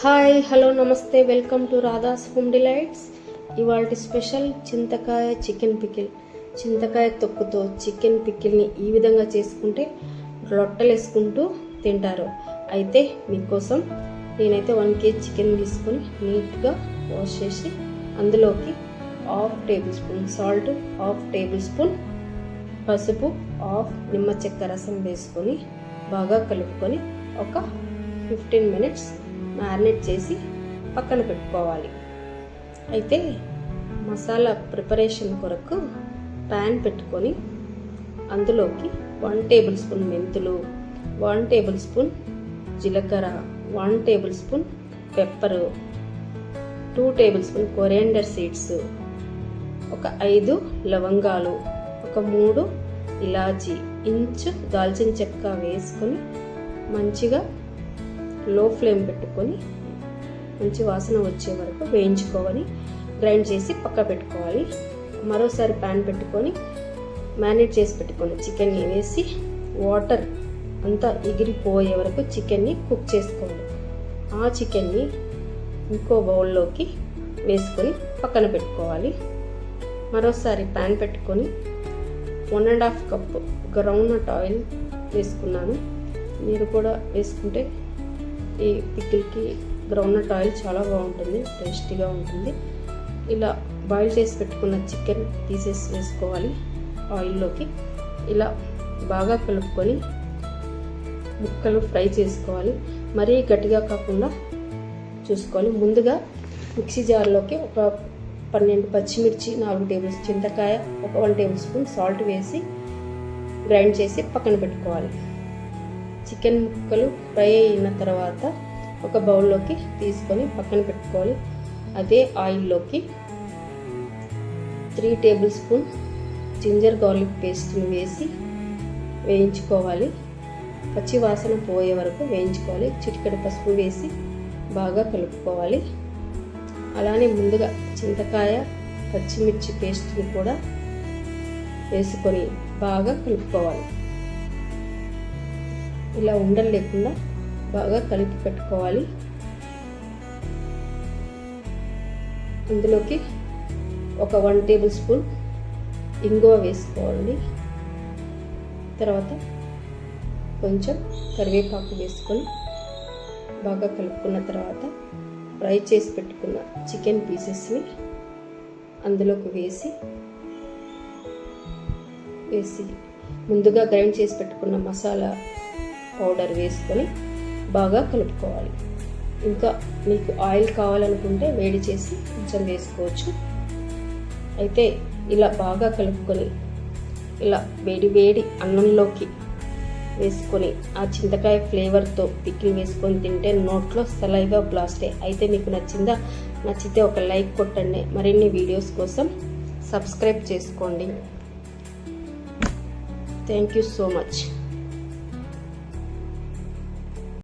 Hi hello namaste welcome to Radha's home delights. ఇవాళ special చింతకాయ chicken pickle. చింతకాయ తొక్కుతో చికెన్ పికిల్ని ఈ విధంగా చేసుకుంటే రొట్టెలు వేసుకుంటూ తింటారు. అయితే మీకోసం నేనైతే వన్ కేజీ చికెన్ తీసుకొని నీట్గా వాష్ చేసి అందులోకి half table spoon salt half table spoon పసుపు హాఫ్ నిమ్మ చెక్క రసం వేసుకొని బాగా కలుపుకొని ఒక ఫిఫ్టీన్ మినిట్స్ మ్యారినేట్ చేసి పక్కన పెట్టుకోవాలి. అయితే మసాలా ప్రిపరేషన్ కొరకు ప్యాన్ పెట్టుకొని అందులోకి వన్ టేబుల్ స్పూన్ మెంతులు వన్ టేబుల్ స్పూన్ జీలకర్ర one table spoon pepper two table spoon coriander seeds ఒక ఐదు లవంగాలు ఒక మూడు ఇలాచి ఇంచు దాల్చిన చెక్క వేసుకొని మంచిగా లో ఫ్లేమ్ పెట్టుకొని మంచి వాసన వచ్చే వరకు వేయించుకోవాలి. గ్రైండ్ చేసి పక్క పెట్టుకోవాలి. మరోసారి ప్యాన్ పెట్టుకొని మ్యారినేట్ చేసి పెట్టుకోండి. చికెన్ని వేసి వాటర్ అంతా ఎగిరిపోయే వరకు చికెన్ని కుక్ చేసుకోవాలి ఆ చికెన్ని ఇంకో బౌల్లోకి వేసుకొని పక్కన పెట్టుకోవాలి. మరోసారి ప్యాన్ పెట్టుకొని one and half cup ground nut oil వేసుకున్నాను. మీరు కూడా వేసుకుంటే ఈ పిక్కిల్కి గ్రౌండ్నట్ ఆయిల్ చాలా బాగుంటుంది టేస్టీగా ఉంటుంది. ఇలా బాయిల్ చేసి పెట్టుకున్న చికెన్ పీసెస్ వేసుకోవాలి ఆయిల్లోకి. ఇలా బాగా కలుపుకొని ముక్కలు ఫ్రై చేసుకోవాలి. మరీ గట్టిగా కాకుండా చూసుకోవాలి. ముందుగా మిక్సీ జార్లోకి ఒక పన్నెండు పచ్చిమిర్చి నాలుగు టేబుల్ చింతకాయ ఒక వన్ టేబుల్ స్పూన్ సాల్ట్ వేసి గ్రైండ్ చేసి పక్కన పెట్టుకోవాలి. చికెన్ ముక్కలు ఫ్రై అయిన తర్వాత ఒక బౌల్లోకి తీసుకొని పక్కన పెట్టుకోవాలి. అదే ఆయిల్లోకి three table spoon ginger garlic పేస్ట్ని వేసి వేయించుకోవాలి. పచ్చి వాసన పోయే వరకు వేయించుకోవాలి. చిటికెడు పసుపు వేసి బాగా కలుపుకోవాలి. అలానే ముందుగా చింతకాయ పచ్చిమిర్చి పేస్ట్ని కూడా వేసుకొని బాగా కలుపుకోవాలి. ఇలా ఉండలు లేకుండా బాగా కలిపి పెట్టుకోవాలి. అందులోకి ఒక వన్ టేబుల్ స్పూన్ ఇంగువ వేసుకోవాలి. తర్వాత కొంచెం కరివేపాకు వేసుకొని బాగా కలుపుకున్న తర్వాత ఫ్రై చేసి పెట్టుకున్న చికెన్ పీసెస్ని అందులోకి వేసి వేసి ముందుగా గ్రైండ్ చేసి పెట్టుకున్న మసాలా పౌడర్ వేసుకొని బాగా కలుపుకోవాలి. ఇంకా మీకు ఆయిల్ కావాలనుకుంటే వేడి చేసి కొంచెం వేసుకోవచ్చు. అయితే ఇలా బాగా కలుపుకొని ఇలా వేడి వేడి అన్నంలోకి వేసుకొని ఆ చింతకాయ ఫ్లేవర్తో పిక్కిల్ వేసుకొని తింటే నోట్లో సలైగా బ్లాస్టే అయితే మీకు నచ్చిందా నచ్చితే ఒక లైక్ కొట్టండి. మరిన్ని వీడియోస్ కోసం సబ్స్క్రైబ్ చేసుకోండి. Thank you so much.